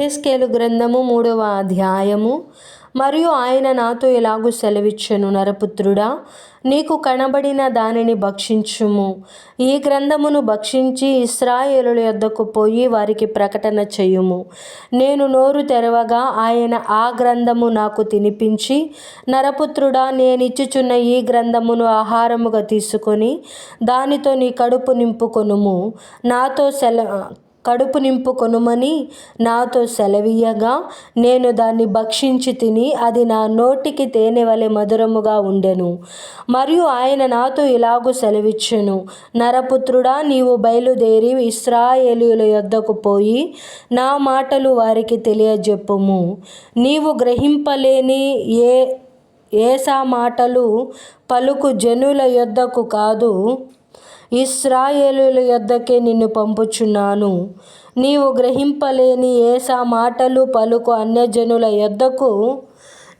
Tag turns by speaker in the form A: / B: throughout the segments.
A: ఎహెస్కేలు గ్రంథము మూడవ అధ్యాయము. మరియు ఆయన నాతో ఇలాగు సెలవిచ్చెను నరపుత్రుడా నీకు కనబడిన దానిని భక్షించుము. ఈ గ్రంథమును భక్షించి ఇస్రాయేలుల యొద్దకు పోయి వారికి ప్రకటన చేయుము. నేను నోరు తెరవగా ఆయన ఆ గ్రంథము నాకు తినిపించి నరపుత్రుడా నేనిచ్చుచున్న ఈ గ్రంథమును ఆహారముగా తీసుకొని దానితో నీ కడుపు నింపుకొనుము. నాతో సెల కడుపు నింపుకొనుమని నాతో సెలవీయగా నేను దాన్ని భక్షించి తిని అది నా నోటికి తేనె వలె మధురముగా ఉండెను. మరియు ఆయన నాతో ఇలాగూ సెలవిచ్చెను. నరపుత్రుడా నీవు బయలుదేరి ఇస్రాయేలీయుల యొద్దకు పోయి నా మాటలు వారికి తెలియజెప్పుము. నీవు గ్రహింపలేని ఏ ఏసా మాటలు పలుకు జనుల యొద్దకు కాదు. ఇస్రాయేలుల యొద్దకే నిన్ను పంపుచున్నాను. నీవు గ్రహింపలేని ఏసా మాటలు పలుకు అన్యజనుల యొద్దకు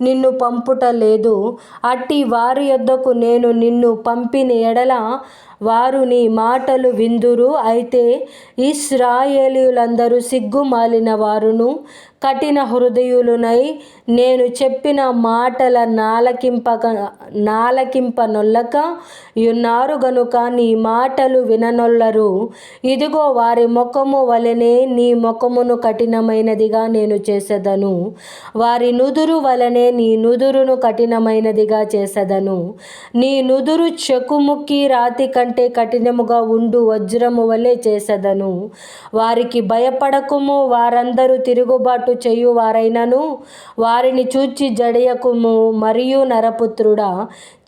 A: నిన్ను పంపుట లేదు అట్టి వారి యొద్దకు నేను నిన్ను పంపిన ఎడల వారు నీ మాటలు విందురు. అయితే ఇస్రాయేలీయులందరూ సిగ్గుమాలిన వారును కఠిన హృదయులునై నేను చెప్పిన మాటల నాలకింపక నాలకింపనొల్లక యున్నారు. గనుక నీ మాటలు విననొల్లరు. ఇదిగో వారి ముఖము వలనే నీ ముఖమును కఠినమైనదిగా నేను చేసేదను. వారి నుదురు వలనే నీ నుదురును కఠినమైనదిగా చేసేదను. నీ నుదురు చెకుముక్కి రాతి కంటే కఠినముగా ఉండు వజ్రము వలె చేసెదను. వారికి భయపడకుము వారందరూ తిరుగుబాటు చేయువారైనను. వారిని చూచి జడయకుము మరియు నరపుత్రుడా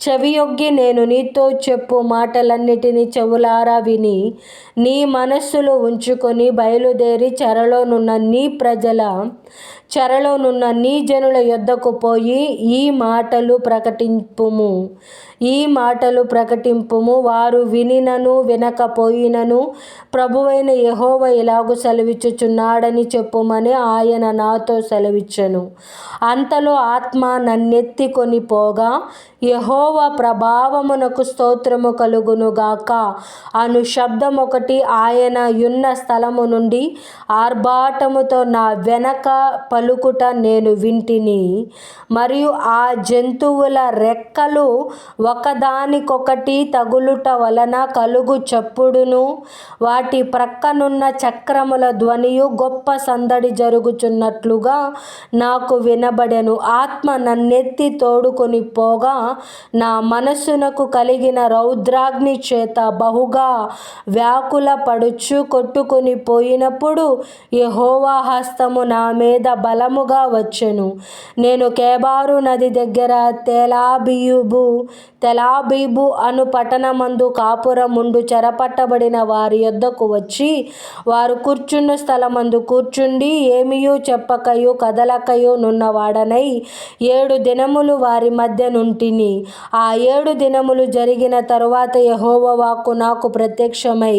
A: చెవియొగ్గి నేను నీతో చెప్పు మాటలన్నిటినీ చెవులారా విని నీ మనస్సులో ఉంచుకొని బయలుదేరి చెరలోనున్న నీ ప్రజల చెరలోనున్న నీ జనుల యొద్దకు పోయి ఈ మాటలు ప్రకటింపుము. ఈ మాటలు ప్రకటింపుము. వారు వినినను వినకపోయినను ప్రభువైన యహోవ ఇలాగు సెలవిచ్చుచున్నాడని చెప్పుమని ఆయన నాతో సెలవిచ్చను. అంతలో ఆత్మ నన్నెత్తికొని పోగా యహోవ ప్రభావమునకు స్తోత్రము కలుగునుగాక అను శబ్దం ఒకటి ఆయన యున్న స్థలము నుండి ఆర్భాటముతో నా వెనక పలుకుట నేను వింటిని. మరియు ఆ జంతువుల రెక్కలు ఒకదానికొకటి తగులుట వలన కలుగు చప్పుడును వాటి ప్రక్కనున్న చక్రముల ధ్వనియు గొప్ప సందడి జరుగుచున్నట్లుగా నాకు వినబడెను. ఆత్మ నన్నెత్తి తోడుకొని పోగా నా మనస్సునకు కలిగిన రౌద్రాగ్ని చేత బహుగా వ్యాకుల పడుచు కొట్టుకుని పోయినప్పుడు యహోవా హస్తము నా మీద బలముగా వచ్చెను. నేను కేబారు నది దగ్గర తెలాబియుబు తెలాబీబు అను పట్టణమందు కాపురముండు చెరపట్టబడిన వారి యొద్దకు వచ్చి వారు కూర్చున్న స్థలమందు కూర్చుండి ఏమియూ చెప్పకయు కదలకయు నున్నవాడనై ఏడు దినములు వారి మధ్య నుంటిని. ఆ ఏడు దినములు జరిగిన తరువాత యహోవవాకు నాకు ప్రత్యక్షమై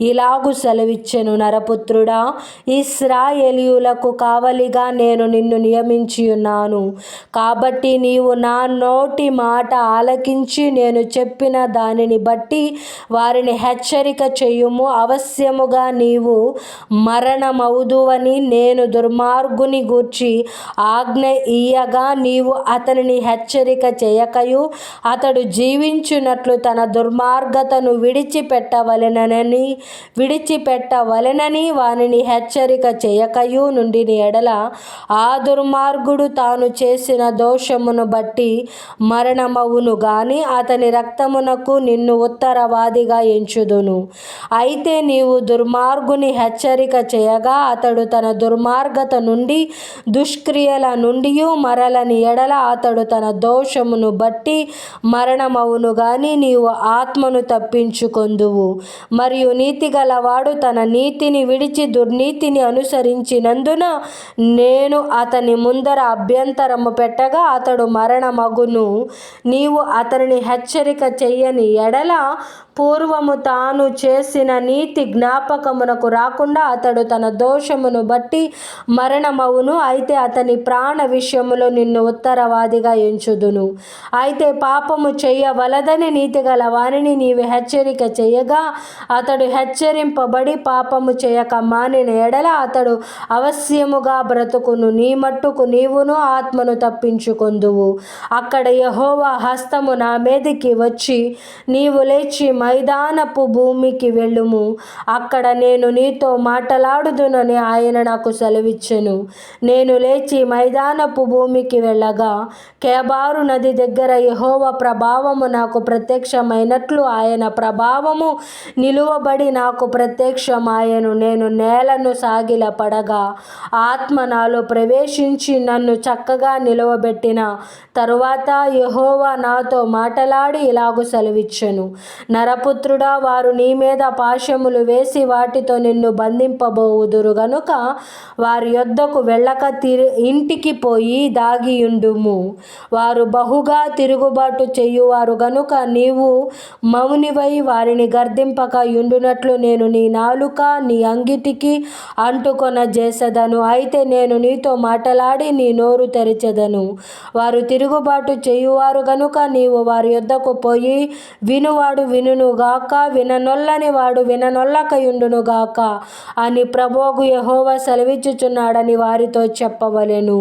A: ఇలాగు సెలవిచ్చెను నరపుత్రుడా ఇస్రాయేలీయులకు కావలిగా నేను నిన్ను నియమించి ఉన్నాను కాబట్టి నీవు నా నోటి మాట ఆలకించి నేను చెప్పిన దానిని బట్టి వారిని హెచ్చరిక చేయుము. అవశ్యముగా నీవు మరణమవుదువని నేను దుర్మార్గుని గూర్చి ఆజ్ఞ ఇయ్యగా నీవు అతనిని హెచ్చరిక చేయకయు. అతడు జీవించున్నట్లు తన దుర్మార్గతను విడిచిపెట్టవలెనని విడిచిపెట్టవలెనని వానిని హెచ్చరిక చేయకయు నుండి ఎడల ఆ దుర్మార్గుడు తాను చేసిన దోషమును బట్టి మరణమవును గాని అతని రక్తమునకు నిన్ను ఉత్తరవాదిగా ఎంచుదును. అయితే నీవు దుర్మార్గుని హెచ్చరిక చేయగా అతడు తన దుర్మార్గత నుండి దుష్క్రియల నుండి మరలని ఎడల అతడు తన దోషమును బట్టి మరణమవును గాని నీవు ఆత్మను తప్పించుకొందువు. మరియు నీతి గలవాడు తన నీతిని విడిచి దుర్నీతిని అనుసరించినందున నేను అతని ముందర అభ్యంతరము పెట్టగా అతడు మరణమగును. నీవు అతనిని హెచ్చరిక చెయ్యని ఎడల పూర్వము తాను చేసిన నీతి జ్ఞాపకమునకు రాకుండా అతడు తన దోషమును బట్టి మరణమవును. అయితే అతని ప్రాణ విషయములో నిన్ను ఉత్తరవాదిగా ఎంచుదును. అయితే పాపము చెయ్యవలదని నీతిగల వారిని నీవు హెచ్చరిక చేయగా అతడు హెచ్చరింపబడి పాపము చేయక మానిన ఎడల అతడు అవశ్యముగా బ్రతుకును. నీ మట్టుకు నీవును ఆత్మను తప్పించుకొందువు. అక్కడ యహోవా హస్తము నా మీదికి వచ్చి నీవు లేచి మైదానపు భూమికి వెళ్ళుము. అక్కడ నేను నీతో మాట్లాడుదునని ఆయన నాకు సెలవిచ్చెను. నేను లేచి మైదానపు భూమికి వెళ్ళగా కేబారు నది దగ్గర యహోవ ప్రభావము నాకు ప్రత్యక్షమైనట్లు ఆయన ప్రభావము నిలువబడి నాకు ప్రత్యక్షమాయను. నేను నేలను సాగిల పడగా ఆత్మ నాలో ప్రవేశించి నన్ను చక్కగా నిలవబెట్టిన తరువాత యహోవా నాతో మాటలాడి ఇలాగు సెలవిచ్చెను. నరపుత్రుడా వారు నీ మీద పాశములు వేసి వాటితో నిన్ను బంధింపబోవుదురు గనుక వారి యొద్దకు వెళ్ళక తిరి ఇంటికి పోయి దాగియుండుము. వారు బహుగా తిరుగుబాటు చేయువారు గనుక నీవు మౌనివై వారిని గర్దింపక యుండునట్లు నేను నీ నాలుక నీ అంగిటికి అంటుకొన చేసెదను అయితే నేను నీతో మాటలాడి నీ నోరు తెరిచెదను. వారు తిరుగుబాటు చేయువారు గనుక నీవు వారి యొద్దకు పోయి వినువాడు వినుగాక విననొల్లని వాడు విననొల్లకయుండునుగాక అని ప్రభోగు యహోవ సెలవిచ్చుచున్నాడని వారితో చెప్పవలెను.